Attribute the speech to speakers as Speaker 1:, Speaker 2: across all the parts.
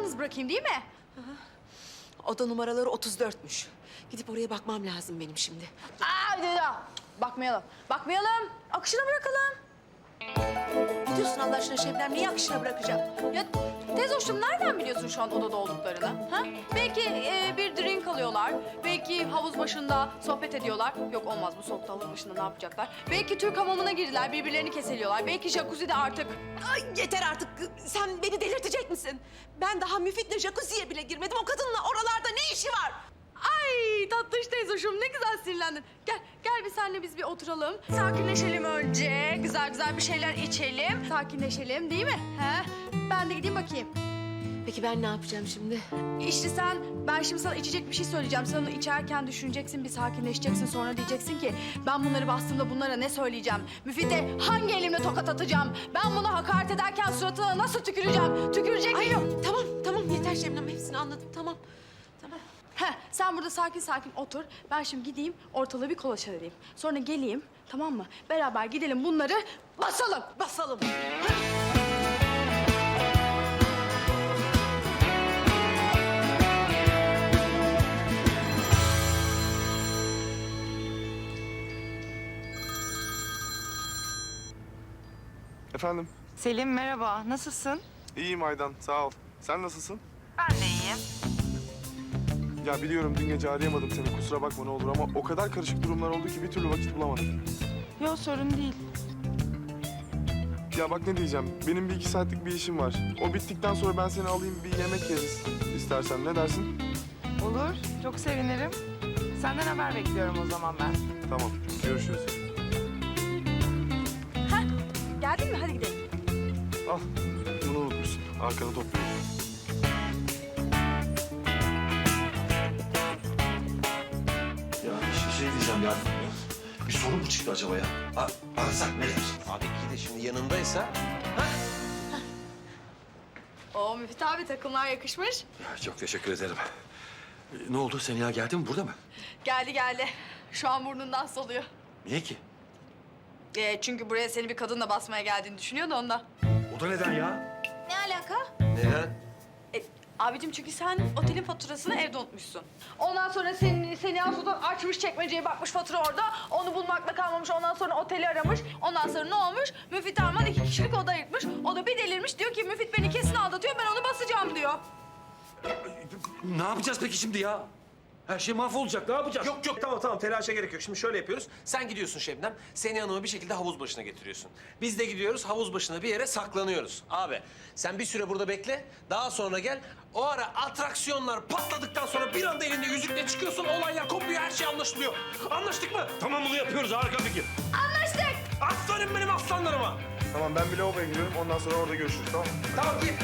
Speaker 1: yalnız bırakayım değil mi?
Speaker 2: Oda numaraları 34'müş. Gidip oraya bakmam lazım benim şimdi.
Speaker 1: Aa. Bakmayalım. Bakmayalım. Akışına bırakalım.
Speaker 2: Ne diyorsun Allah aşkına Şebnem? Niye akışına bırakacağım?
Speaker 1: Ya teyze hoşum nereden biliyorsun şu an odada olduklarını? Ha? Belki e, bir drink alıyorlar. Belki havuz başında sohbet ediyorlar. Yok olmaz bu soğukta havuz başında ne yapacaklar? Belki Türk hamamına girdiler, birbirlerini keseliyorlar. Belki jacuzzi'de artık...
Speaker 2: Ay yeter artık. Sen beni delirtecek misin? Ben daha Müfit'le jacuzziye bile girmedim. O kadınla oralarda ne işi var?
Speaker 1: Ay tatlış teyze hoşum ne güzel sinirlendin. Gel, gel bir senle biz bir oturalım. Sakinleşelim önce. Güzel güzel bir şeyler içelim. Sakinleşelim değil mi? He? Ben de gideyim bakayım.
Speaker 2: Peki ben ne yapacağım şimdi?
Speaker 1: İşte sen, ben şimdi sana içecek bir şey söyleyeceğim. Sen onu içerken düşüneceksin, bir sakinleşeceksin. Sonra diyeceksin ki ben bunları bastığımda bunlara ne söyleyeceğim? Müfit'e hangi elimle tokat atacağım? Ben bunu hakaret ederken suratına nasıl tüküreceğim? Tükürecek
Speaker 2: Ay
Speaker 1: miyim?
Speaker 2: yok tamam tamam yeter Şebnem. Hepsini anladım tamam.
Speaker 1: Heh, sen burada sakin sakin otur. Ben şimdi gideyim ortalığı bir kolaçan edeyim. Sonra geleyim tamam mı? Beraber gidelim bunları basalım.
Speaker 2: Basalım.
Speaker 3: Efendim,
Speaker 4: Selim merhaba, nasılsın?
Speaker 3: iyiyim Aydan, sağ ol. Sen nasılsın?
Speaker 4: Ben de iyiyim.
Speaker 3: Ya biliyorum dün gece arayamadım seni, kusura bakma ne olur ama o kadar karışık durumlar oldu ki bir türlü vakit bulamadım.
Speaker 4: Yok sorun değil.
Speaker 3: Ya bak ne diyeceğim, benim bir iki saatlik bir işim var. O bittikten sonra ben seni alayım bir yemek yeriz istersen, ne dersin?
Speaker 4: Olur, çok sevinirim. Senden haber bekliyorum o zaman ben.
Speaker 3: Tamam, görüşürüz.
Speaker 1: Geldin mi? Hadi gidelim.
Speaker 3: Al, bunu unutmuşsun, arkanı topluyorum.
Speaker 5: Ya. Bir sorun mu çıktı acaba ya? A- arasak ne der?
Speaker 6: Abi iyi de şimdi yanındaysa
Speaker 1: Oo Müfit abi takımlar yakışmış.
Speaker 5: Ya, Çok teşekkür ederim. Ee, Ne oldu? Seniha geldi mi? Burada mı?
Speaker 1: Geldi geldi. Şu an burnundan soluyor.
Speaker 5: Niye ki?
Speaker 1: Ee, çünkü buraya seni bir kadınla basmaya geldiğini düşünüyor da ondan.
Speaker 5: O da neden ya?
Speaker 1: Ne alaka?
Speaker 6: neden?
Speaker 1: Abicim çünkü sen otelin faturasını evde unutmuşsun. Ondan sonra seni, seni Asu'dan açmış çekmeceye bakmış fatura orada. Onu bulmakla kalmamış. Ondan sonra oteli aramış. Ondan sonra ne olmuş? Müfit Arman iki kişilik oda ayırtmış. O da bir delirmiş. Diyor ki Müfit beni kesin aldatıyor. Ben onu basacağım diyor.
Speaker 5: Ne yapacağız peki şimdi ya? Her şey mahvolacak. Ne yapacağız?
Speaker 6: Yok yok tamam tamam telaşa gerek yok. Şimdi şöyle yapıyoruz. Sen gidiyorsun Şebnem. Seni Hanım'ı bir şekilde havuz başına getiriyorsun. Biz de gidiyoruz havuz başına bir yere saklanıyoruz. Abi sen bir süre burada bekle. Daha sonra gel. O ara atraksiyonlar patladıktan sonra bir anda elinde yüzükle çıkıyorsun. Olaylar kopuyor her şey anlaşılıyor. Anlaştık mı?
Speaker 5: Tamam bunu yapıyoruz. Harika fikir.
Speaker 1: Anlaştık.
Speaker 6: Aferin benim aslanlarıma.
Speaker 3: Tamam, ben bir lavaboya giriyorum, ondan sonra orada görüşürüz, tamam mı?
Speaker 6: Tamam git.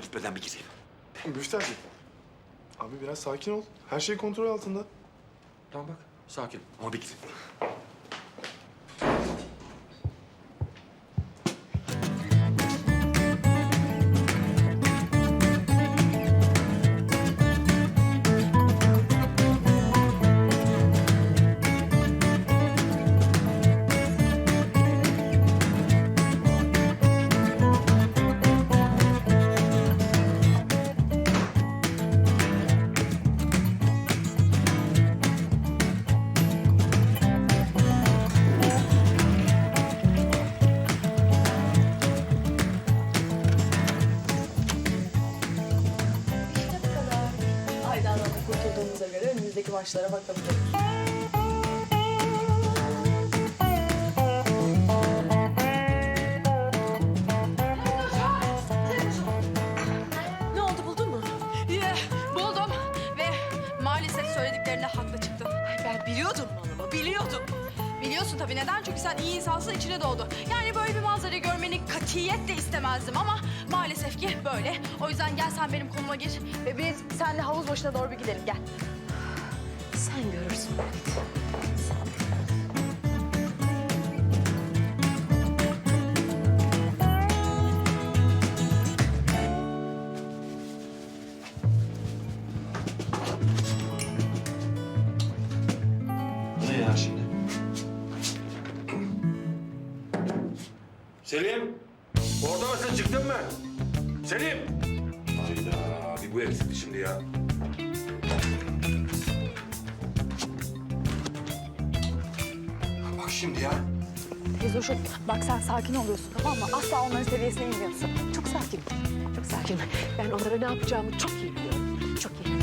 Speaker 5: Gitmeden bir gideyim.
Speaker 3: Müftü abi. Biraz sakin ol. Her şey kontrol altında.
Speaker 5: Tamam bak. Sakin. Ama bir gideyim.
Speaker 1: kumaşlara bakabiliriz.
Speaker 2: Ne oldu buldun mu? Yeah, buldum ve maalesef söylediklerinde haklı çıktın. Ay ben biliyordum malımı, biliyordum.
Speaker 1: Biliyorsun tabii neden? Çünkü sen iyi insansın, içine doğdu. Yani böyle bir manzarayı görmeni katiyetle istemezdim ama maalesef ki böyle. O yüzden gel sen benim koluma gir ve biz seninle havuz başına doğru bir gidelim, gel.
Speaker 5: Bu ne ya şimdi?
Speaker 7: Selim! Orada mısın? Çıktın mı? Selim! Hayda, bir bu eksikti şimdi ya. Şimdi ya.
Speaker 1: Teyzoşum bak sen sakin oluyorsun tamam mı? Asla onların seviyesine inmiyorsun.
Speaker 2: Çok sakin, çok sakin. Ben onlara ne yapacağımı çok iyi biliyorum. Çok iyi.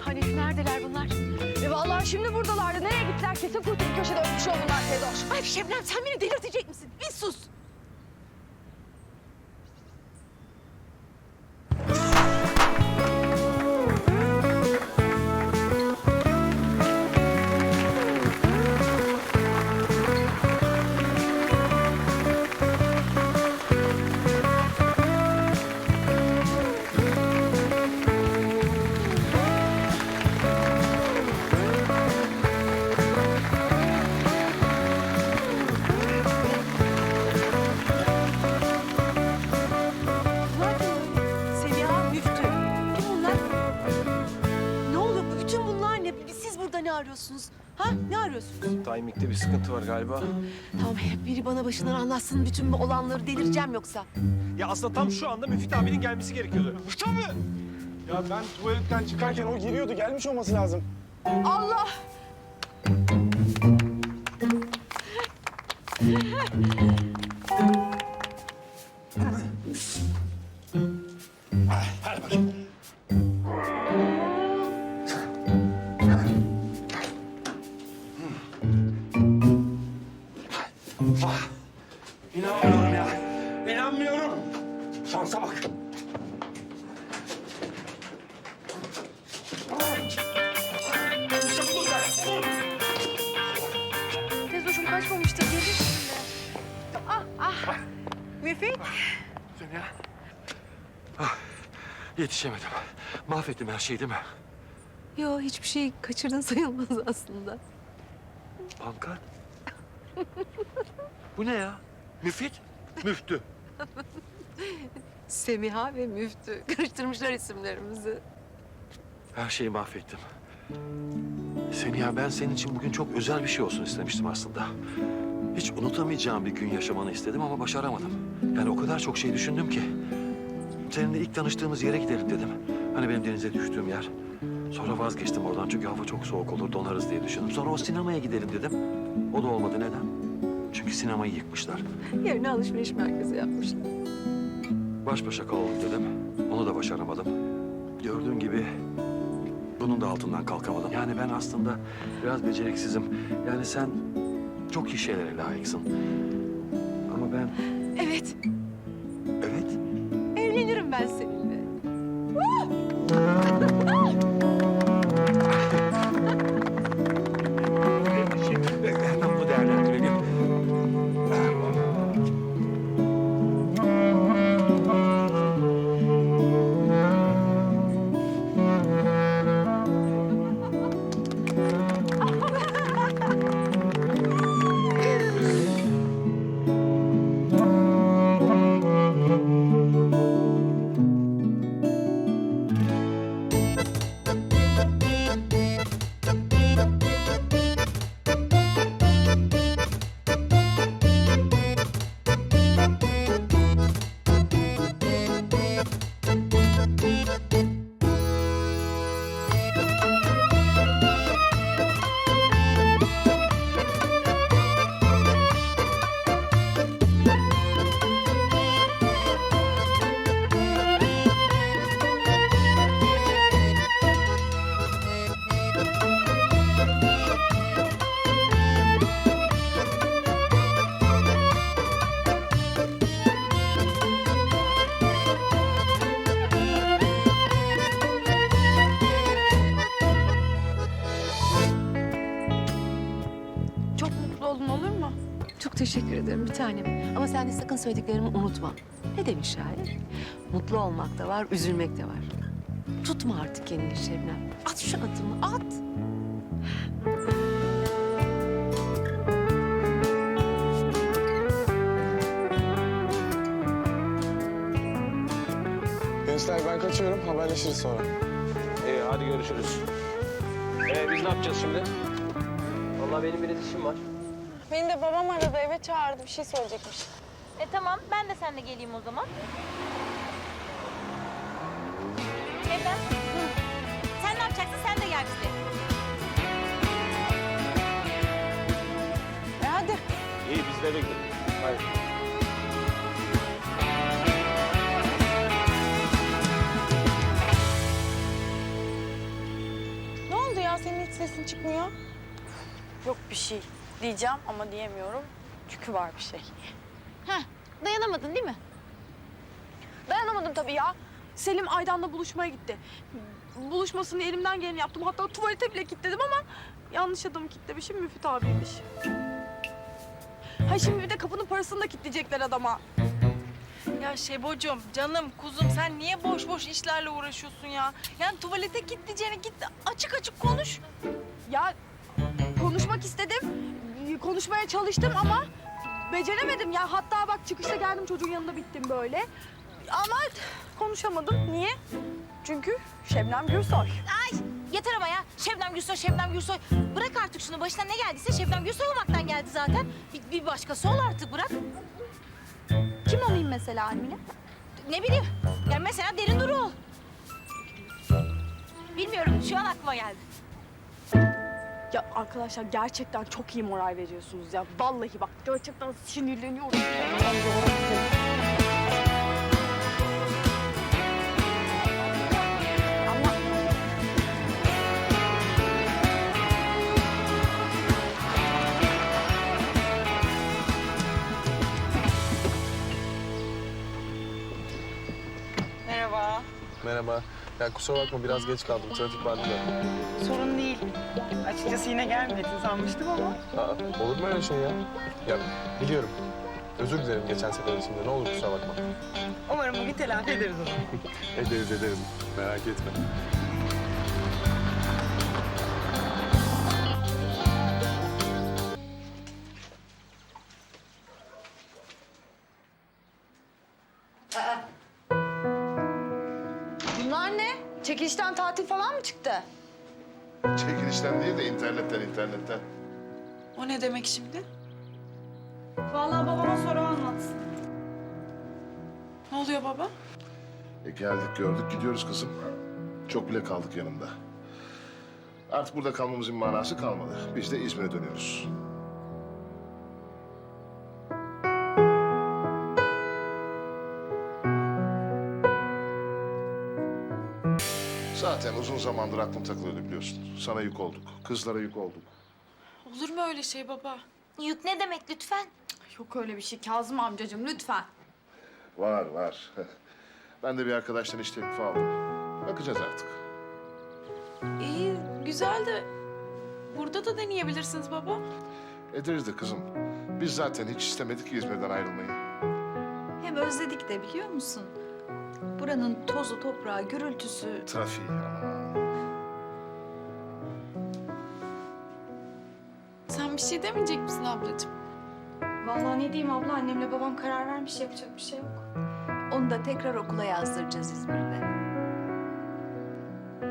Speaker 2: Hani neredeler bunlar?
Speaker 1: E vallahi şimdi buradalardı. Nereye gittiler? Kesin kuytu bir köşede ölmüş oldular Teyzoş.
Speaker 2: Ay Şebnem sen beni delirtecek misin? Bir sus. Arıyorsunuz? Ha? Ne arıyorsunuz?
Speaker 6: Timing'de bir sıkıntı var galiba.
Speaker 2: Tamam biri bana başından anlatsın bütün bu olanları delireceğim yoksa.
Speaker 6: Ya aslında tam şu anda Müfit abinin gelmesi gerekiyordu.
Speaker 3: Ya ben tuvaletten çıkarken o giriyordu. Gelmiş olması lazım.
Speaker 1: Allah!
Speaker 7: Hadi bakayım. İnanmıyorum ya. İnanmıyorum. Şansa bak. İşte budur be. Budur.
Speaker 1: Teyzoşum kaçmamıştır. Gelir şimdi. Ah ah. Müfit.
Speaker 7: Yetişemedim. Mahvettim her şeyi değil mi?
Speaker 2: Yo hiçbir şey kaçırdın sayılmaz aslında.
Speaker 7: Pankart. Bu ne ya? Müfit, müftü.
Speaker 2: Semiha ve Müftü. Karıştırmışlar isimlerimizi.
Speaker 7: Her şeyi mahvettim. Seni ya ben senin için bugün çok özel bir şey olsun istemiştim aslında. Hiç unutamayacağım bir gün yaşamanı istedim ama başaramadım. Yani o kadar çok şey düşündüm ki. Seninle ilk tanıştığımız yere gidelim dedim. Hani benim denize düştüğüm yer. Sonra vazgeçtim oradan çünkü hava çok soğuk olur donarız diye düşündüm. Sonra o sinemaya gidelim dedim. O da olmadı neden? Çünkü sinemayı yıkmışlar.
Speaker 2: Yerine alışveriş merkezi yapmışlar.
Speaker 7: Baş başa kalalım dedim. Onu da başaramadım. Gördüğün gibi bunun da altından kalkamadım. Yani ben aslında biraz beceriksizim. Yani sen çok iyi şeylere layıksın. Ama ben
Speaker 2: Evet,
Speaker 7: evet
Speaker 2: evlenirim ben seninle. Teşekkür ederim bir tanem. Ama sen de sakın söylediklerimi unutma. Ne demiş şair? Mutlu olmak da var, üzülmek de var. Tutma artık kendini Şebnem. At şu adımı, at.
Speaker 8: Gençler ben kaçıyorum. Haberleşiriz sonra.
Speaker 9: İyi hadi görüşürüz. Ee, biz ne yapacağız şimdi? Vallahi benim biraz işim var.
Speaker 10: Beni de babam aradı eve çağırdı bir şey söyleyecekmiş.
Speaker 11: E tamam, ben de seninle geleyim o zaman. Evden. Sen ne yapacaksın? Sen de gel bizle.
Speaker 10: E hadi.
Speaker 9: İyi biz de eve gidelim. Hadi.
Speaker 10: Ne oldu ya senin hiç sesin çıkmıyor? Yok bir şey diyeceğim ama diyemiyorum. Çünkü var bir şey.
Speaker 1: Heh, dayanamadın değil mi? Dayanamadım tabii ya. Selim Aydan'la buluşmaya gitti. Buluşmasını elimden geleni yaptım. Hatta tuvalete bile kilitledim ama yanlış adamı kilitlemişim. Müfit abiymiş. Ha şimdi bir de kapının parasını da kilitleyecekler adama.
Speaker 12: Ya Şebocuğum, canım, kuzum sen niye boş boş işlerle uğraşıyorsun ya? Yani tuvalete gideceğine git açık açık konuş.
Speaker 1: Ya konuşmak istedim. Konuşmaya çalıştım ama beceremedim ya. Hatta bak çıkışta geldim çocuğun yanında bittim böyle. Ama konuşamadım. Niye? Çünkü Şebnem Gürsoy.
Speaker 11: Ay yeter ama ya. Şebnem Gürsoy, Şebnem Gürsoy. Bırak artık şunu. Başına ne geldiyse Şebnem Gürsoy olmaktan geldi zaten. Bir, bir başkası ol artık bırak.
Speaker 1: Kim olayım mesela Almine?
Speaker 11: Ne bileyim. Yani mesela Derin Duru ol. Bilmiyorum. Şu an aklıma geldi.
Speaker 1: Ya arkadaşlar gerçekten çok iyi moral veriyorsunuz ya. Vallahi bak gerçekten sinirleniyorum.
Speaker 12: Merhaba.
Speaker 8: Merhaba. Ya kusura bakma biraz geç kaldım. Trafik vardı da.
Speaker 12: Sorun değil. Açıkçası yine gelmedin sanmıştım ama.
Speaker 8: Aa, olur mu öyle şey ya? Ya biliyorum. Özür dilerim geçen sefer için de. Ne olur kusura bakma.
Speaker 12: Umarım bugün telafi ederiz o zaman.
Speaker 8: Ederiz ederiz. Merak etme.
Speaker 1: Çekilişten
Speaker 13: değil de internetten internetten.
Speaker 12: O ne demek şimdi?
Speaker 10: Vallahi babama soru anlatsın.
Speaker 12: Ne oluyor baba?
Speaker 13: E geldik gördük gidiyoruz kızım. Çok bile kaldık yanında. Artık burada kalmamızın manası kalmadı. Biz de İzmir'e dönüyoruz. Uzun zamandır aklım takılıyordu biliyorsun. Sana yük olduk. Kızlara yük olduk.
Speaker 12: Olur mu öyle şey baba?
Speaker 11: Yük ne demek lütfen?
Speaker 1: Yok öyle bir şey Kazım amcacığım lütfen.
Speaker 13: Var var. Ben de bir arkadaştan iş teklifi aldım. Bakacağız artık.
Speaker 12: İyi, güzel de burada da deneyebilirsiniz baba.
Speaker 13: Ederiz de kızım. Biz zaten hiç istemedik ki İzmir'den ayrılmayı.
Speaker 2: Hem özledik de biliyor musun? Buranın tozu, toprağı, gürültüsü.
Speaker 13: Trafiği aman.
Speaker 12: Bir şey demeyecek misin ablacığım?
Speaker 10: Vallahi ne diyeyim abla annemle babam karar vermiş yapacak bir şey yok.
Speaker 2: Onu da tekrar okula yazdıracağız İzmir'de.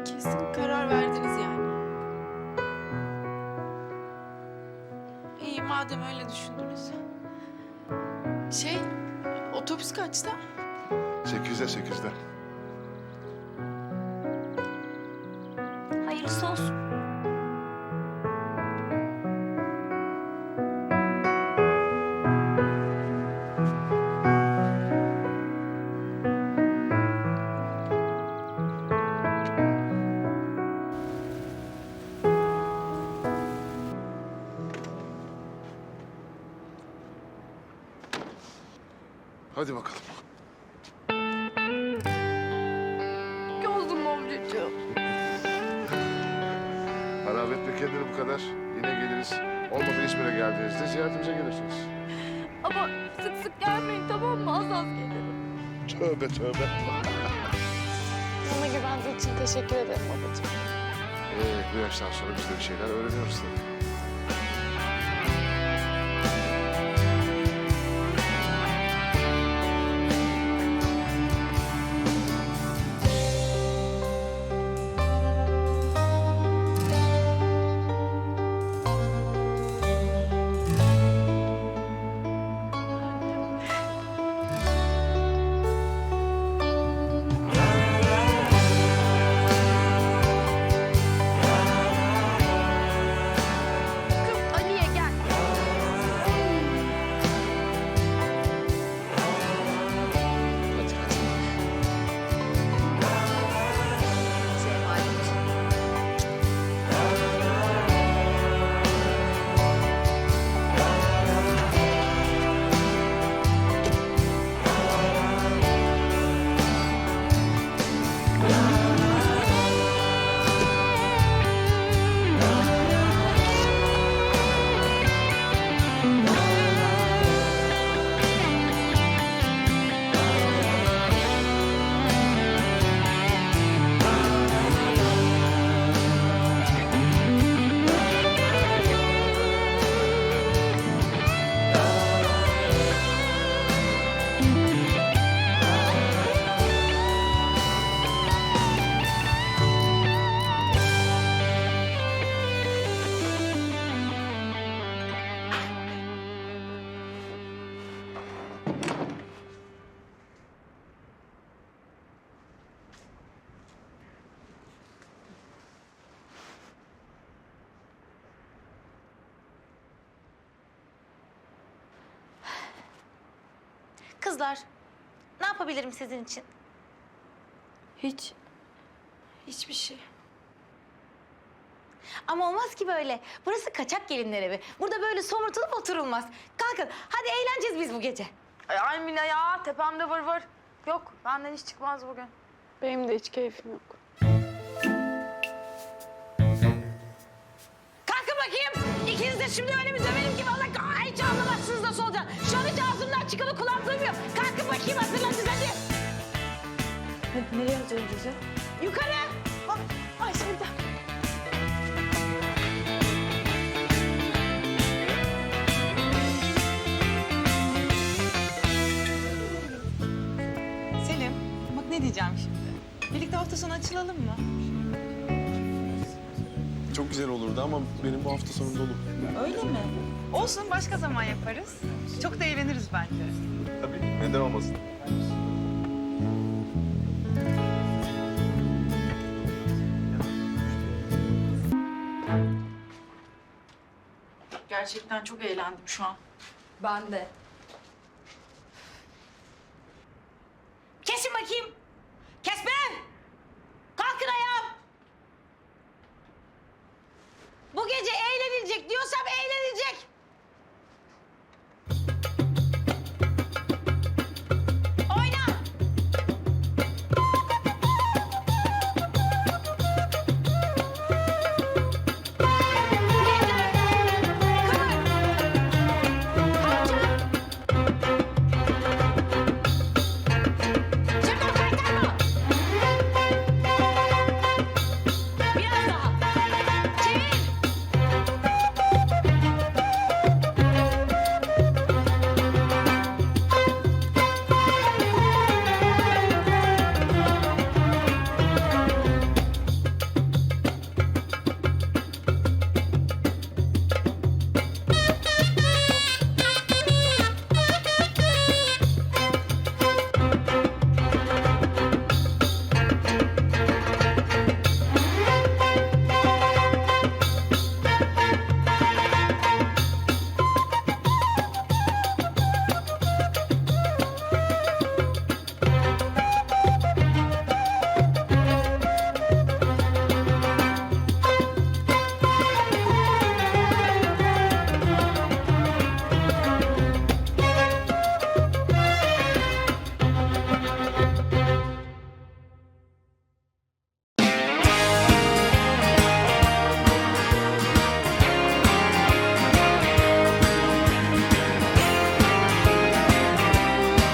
Speaker 12: Kesin karar verdiniz yani. İyi madem öyle düşündünüz. Şey, otobüs kaçta?
Speaker 13: Sekizde sekizde.
Speaker 11: Hayırlısı olsun.
Speaker 13: Kendini bu kadar. Yine geliriz. Olmadı İzmir'e geldiğinizde ziyaretimize gelirsiniz.
Speaker 1: Ama sık sık gelmeyin tamam mı? Az az gelirim.
Speaker 13: Tövbe tövbe.
Speaker 10: Bana güvendiği için teşekkür ederim babacığım.
Speaker 13: Ee, bu yaştan sonra biz de bir şeyler öğreniyoruz tabii.
Speaker 11: Kızlar, ne yapabilirim sizin için?
Speaker 10: Hiç. Hiçbir şey.
Speaker 11: Ama olmaz ki böyle. Burası kaçak gelinler evi. Burada böyle somurtulup oturulmaz. Kalkın, hadi eğleneceğiz biz bu gece.
Speaker 1: Ay, ay Mine ya tepemde vır vır. Yok benden hiç çıkmaz bugün.
Speaker 10: Benim de hiç keyfim yok.
Speaker 11: Kalkın bakayım. İkiniz de şimdi öyle bir döverim ki vallahi Bakayım hazırlanın hadi.
Speaker 10: Hadi nereye alacağız bizi?
Speaker 11: Yukarı. Hop. Ay Sevda.
Speaker 4: Selim, bak ne diyeceğim şimdi. Birlikte hafta sonu açılalım mı?
Speaker 3: Çok güzel olurdu ama benim bu hafta sonu dolu.
Speaker 4: Öyle mi? Olsun, başka zaman yaparız. Çok da eğleniriz bence.
Speaker 3: Neden olmasın.
Speaker 4: Gerçekten çok eğlendim şu an.
Speaker 1: Ben de.
Speaker 11: Kesin bakayım.